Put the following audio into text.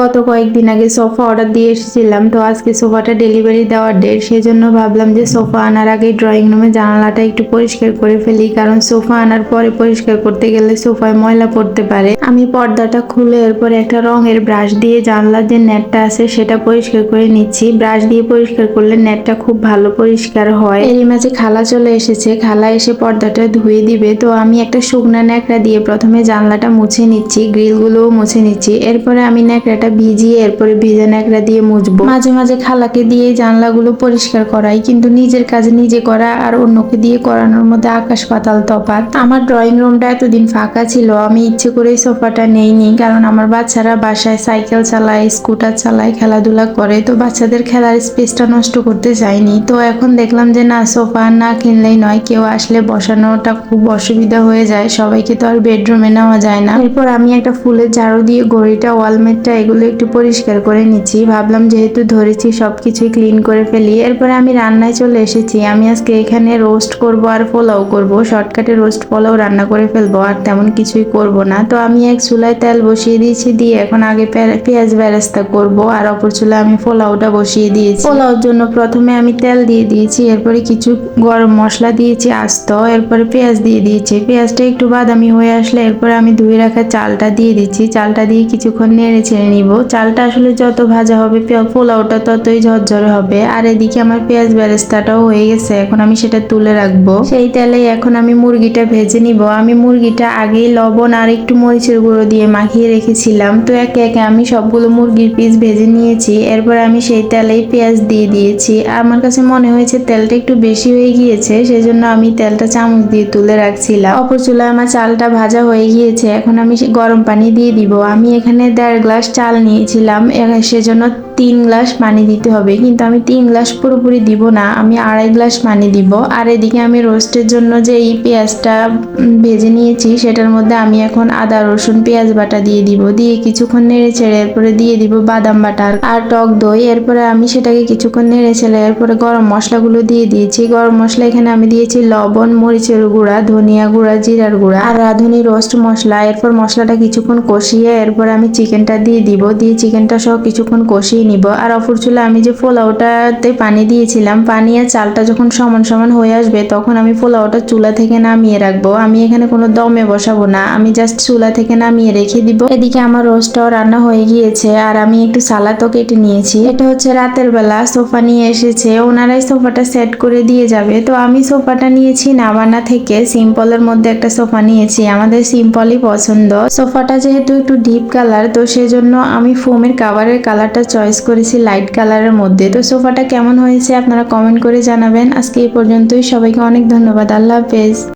গত কয়েকদিন আগে সোফা অর্ডার দিয়ে এসেছিলাম, তো আজকে সোফাটা ডেলিভারি দেওয়ার ডেট সেজন্য ভাবলাম যে সোফা আনার আগে ড্রয়িং রুমে জানালাটা একটু পরিষ্কার করে ফেলি, কারণ সোফা আনার পরে পরিষ্কার করতে গেলে সোফায় ময়লা পড়তে পারে। আমি পর্দাটা খুলে এরপরে একটা রঙের ব্রাশ দিয়ে জানলার যে নেটটা আছে সেটা পরিষ্কার করে নিচ্ছি। ব্রাশ দিয়ে পরিষ্কার করলে নেটটা খুব ভালো পরিষ্কার হয়। এরই মাঝে খালা চলে এসেছে। খালা এসে পর্দাটা ধুয়ে দিবে। তো আমি একটা শুকনা ন্যাকড়া দিয়ে প্রথমে জানলাটা মুছে নিচ্ছি, গ্রিলগুলোও মুছে নিচ্ছি। এরপরে আমি ন্যাকড়াটা ভিজিয়ে এরপরে ভিজে ন্যাকড়া দিয়ে মুছবো। মাঝে মাঝে খালাকে দিয়ে জানলাগুলো পরিষ্কার করাই, কিন্তু নিজের কাজ নিজে করা আর অন্যকে দিয়ে করানোর মধ্যে আকাশ পাতাল তফাৎ। আমার ড্রয়িং রুমটা এতদিন ফাঁকা ছিল, আমি ইচ্ছে করেই সোফাটা নেইনি, কারণ আমার বাচ্চারা বাসায় সাইকেল চালায়, স্কুটার চালায়, খেলাধুলা করে, তো বাচ্চাদের খেলার স্পেসটা নষ্ট করতে চাইনি। তো এখন দেখলাম যে না, সোফা না কিনলেই নয়, কেউ আসলে বসানোটা খুব অসুবিধা হয়ে যায়, সবাইকে তো আর বেডরুমে নেওয়া যায় না। এরপর আমি একটা ফুলের ঝাড়ু দিয়ে ঘড়িটা, ওয়ালমেটটা, এগুলো একটু পরিষ্কার করে নিচ্ছি। ভাবলাম যেহেতু ধরেছি সব কিছুই ক্লিন করে ফেলি। এরপরে আমি রান্নায় চলে এসেছি। আমি আজকে এখানে রোস্ট করব আর পোলাও করব। শর্টকাটে রোস্ট পোলাও রান্না করে ফেলব, আর তেমন কিছুই করব না। তো আমি এক চুলায় তেল বসিয়ে দিয়েছি, দিয়ে এখন আগে পেঁয়াজ বেরেস্তা করব, আর অপর চুলায় আমি পোলাওটা বসিয়ে দিয়েছি। পোলাওর জন্য প্রথমে আমি তেল দিয়ে দিয়েছি, এরপরে কিছু গরম মশলা দিয়েছি, আস্ত। এরপরে পেঁয়াজ দিয়ে দিয়েছি। পেঁয়াজটা একটু বাদামি হয়ে আসলে এরপরে আমি ধুয়ে রাখা চালটা দিয়ে দিচ্ছি। চালটা দিয়ে কিছুক্ষণ নেড়ে ছেড়ে নিব। চালটা আসলে যত ভাজা হবে পোলাওটা ততই ঝরঝরে হবে। আর এদিকে আমার পেঁয়াজ বেরেস্তাটাও হয়ে গেছে, এখন আমি সেটা তুলে রাখব। সেই তেলে এখন আমি মুরগিটা ভেজে নিব। আমি মুরগিটা আগেই লবণ আর একটু মরিচের গুঁড়ো দিয়ে মাখিয়ে রেখেছিলাম। তো একে একে আমি সবগুলো মুরগির পিস ভেজে নিয়েছি। এরপর আমি সেই তেলেই পেঁয়াজ দিয়ে দিয়েছি। আমার কাছে মনে হয়েছে তেলটা একটু বেশি হয়ে গিয়েছে, সেজন্য আমি তেলটা চামচ দিয়ে তুলে রাখছিলাম। অপর চুলায় আমার চালটা ভাজা হয়ে গিয়েছে। এখন আমি গরম পানি দিয়ে দিব। আমি এখানে দেড় গ্লাস চাল নিয়েছিলাম এ- সেজন্য তিন গ্লাস পানি দিতে হবে। কিন্তু আমি তিন গ্লাস পুরোপুরি দিব না, আমি আড়াই গ্লাস পানি দিব। আর এদিকে আমি রোস্টের জন্য যে এই পেঁয়াজটা ভেজে নিয়েছি, সেটার মধ্যে আমি এখন আদা, রসুন, পেঁয়াজ বাটা দিয়ে দিব। দিয়ে কিছুক্ষণ নেড়ে ছেড়ে এরপরে দিয়ে দিব বাদাম বাটা আর- টক দই। এরপরে আমি সেটাকে কিছুক্ষণ নেড়ে ছেড়ে এরপরে গরম মশলাগুলো দিয়ে দিয়েছি। গরম মশলা এখানে আমি দিয়েছি লবণ, মরিচের গুঁড়া, ধনিয়া গুঁড়া, জিরার গুঁড়া আর রাঁধুনি রোস্ট মশলা। এরপর মশলাটা কিছুক্ষণ কষিয়ে এরপর আমি চিকেনটা দিয়ে দিব। দিয়ে চিকেনটা সহ কিছুক্ষণ কষিয়ে নিব। আর অপর চুলে, আমি যে পোলাওটাতে পানি দিয়েছিলাম, পানি আর চালটা যখন সমান সমান হয়ে আসবে, তখন আমি পোলাওটা চুলা থেকে নামিয়ে রাখব। আমি এখানে কোনো দমে বসাবো না, আমি জাস্ট চুলা থেকে নামিয়ে রেখে দিব। এদিকে আমার রোস্টটাও রান্না হয়ে গিয়েছে, আর আমি একটু সালাদও কেটে নিয়েছি। এটা হচ্ছে রাতের বেলা, সোফা নিয়ে এসেছে। ওনারাই সোফাটা সেট করে দিয়ে যাবে। তো আমি সোফাটা নিয়েছি নাবানা থেকে। সিম্পলের মধ্যে একটা সোফা নিয়েছি, আমাদের সিম্পলই পছন্দ। সোফাটা যেহেতু একটু ডিপ কালার তো সেজন্য আমি ফোমের কাভারের কালারটা চয়েস করেছি লাইট কালারের মধ্যে। তো সোফাটা কেমন হয়েছে আপনারা কমেন্ট করে জানাবেন। আজকে এই পর্যন্তই। সবাইকে অনেক ধন্যবাদ। আল্লাহ হাফেজ।